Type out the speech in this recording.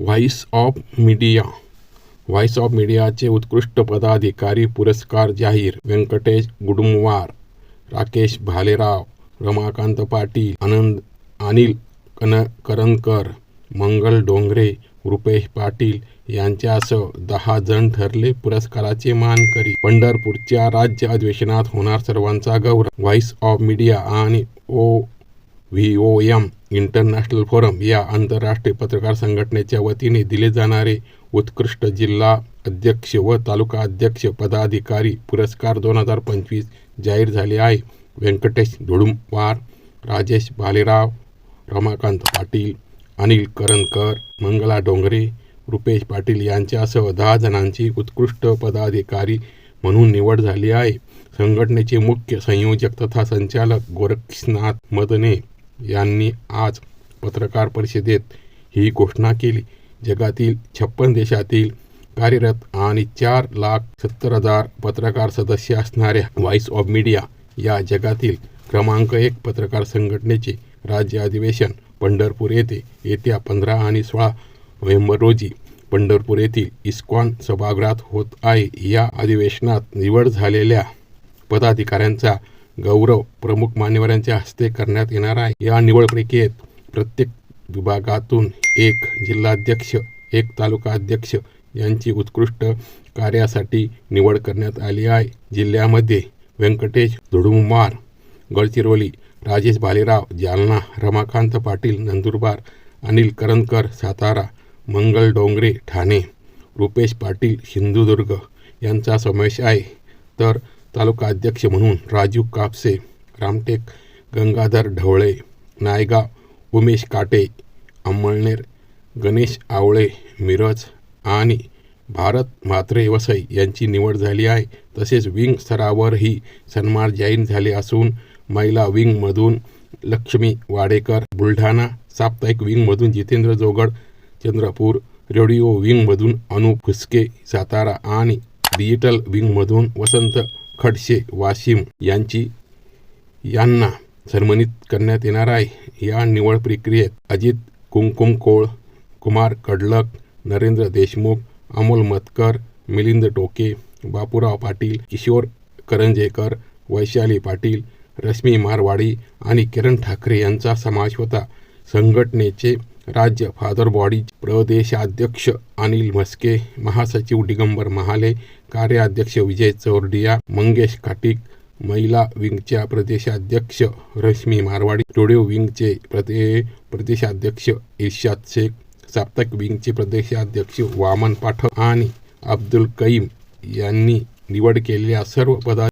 Voice of media voice of मीडियाचे उत्कृष्ट पदाधिकारी पुरस्कार जाहीर. व्यंकटेश गुडुमवार राकेश भालेराव रमाकांत पाटील आनंद अनिल कन करंजकर मंगल डोंगरे रुपेश पाटील यांच्यासह दहा जण ठरले पुरस्काराचे मानकरी. पंढरपूरच्या राज्य अधिवेशनात होणार सर्वांचा गौरव. व्हॉइस ऑफ मीडिया आणि O V O M international forum या आंतरराष्ट्रीय पत्रकार संघटनेच्या वतीने दिले जाणारे उत्कृष्ट जिल्हा अध्यक्ष व तालुका अध्यक्ष पदाधिकारी पुरस्कार दोन हजार पंचवीस जाहीर झाले आहे. व्यंकटेश धुडुमवार राजेश भालेराव रमाकांत पाटील अनिल करंदकर मंगला डोंगरे रुपेश पाटील यांच्यासह दहा जणांची उत्कृष्ट पदाधिकारी म्हणून निवड झाली आहे. संघटनेचे मुख्य संयोजक तथा संचालक गोरक्षनाथ मदने यांनी आज पत्रकार परिषदेत ही घोषणा केली. जगातील छप्पन देशातील कार्यरत आणि चार लाख सत्तर हजार पत्रकार सदस्य असणाऱ्या व्हॉइस ऑफ मीडिया या जगातील क्रमांक एक पत्रकार संघटनेचे राज्य अधिवेशन पंढरपूर येथे येत्या पंधरा आणि सोळा नोव्हेंबर रोजी पंढरपूर येथील इस्कॉन सभागृहात होत आहे. या अधिवेशनात निवड झालेल्या पदाधिकाऱ्यांचा गौरव प्रमुख मान्यवरांच्या हस्ते करण्यात येणार आहे. या निवड प्रक्रियेत प्रत्येक विभागातून एक जिल्हाध्यक्ष एक तालुका अध्यक्ष यांची उत्कृष्ट कार्यासाठी निवड करण्यात आली आहे. जिल्ह्यामध्ये व्यंकटेश धुडुमार गडचिरोली राजेश भालेराव जालना रमाकांत पाटील नंदुरबार अनिल करंदकर सातारा मंगल डोंगरे ठाणे रुपेश पाटील सिंधुदुर्ग यांचा समावेश आहे. तर तालुका अध्यक्ष म्हणून राजू कापसे रामटेक गंगाधर ढवळे नायगाव उमेश काटे अंमळनेर गणेश आवळे मिरज आणि भारत म्हात्रे वसई यांची निवड झाली आहे. तसेच विंग स्तरावरही सन्मान जाहीर झाले असून महिला विंगमधून लक्ष्मी वाडेकर बुलढाणा साप्ताहिक विंगमधून जितेंद्र जोगड चंद्रपूर रेडिओ विंगमधून अनु फुसके सातारा आणि डिजिटल विंगमधून वसंत खडसे वाशिम यांची यांना सन्मानित करण्यात येणार आहे. या निवड प्रक्रियेत अजित कुंकुम कोळ कुमार कडलक नरेंद्र देशमुख अमोल मतकर मिलिंद टोके बापूराव पाटील किशोर करंजेकर वैशाली पाटील रश्मी मारवाडी आणि किरण ठाकरे यांचा समावेश होता. संघटनेचे राज्य फादर बॉडी प्रदेशाध्यक्ष अनिल म्हस्के महासचिव दिगंबर महाले कार्याध्यक्ष विजय चौरडिया मंगेश काटिक महिला विंगच्या प्रदेशाध्यक्ष रश्मी मारवाडी स्टुडिओ विंगचे प्रदे प्रदेशाध्यक्ष इर्शाद शेख साप्ताहिक विंगचे प्रदेशाध्यक्ष वामन पाठक आणि अब्दुल कईम यांनी निवड केलेल्या सर्व पदा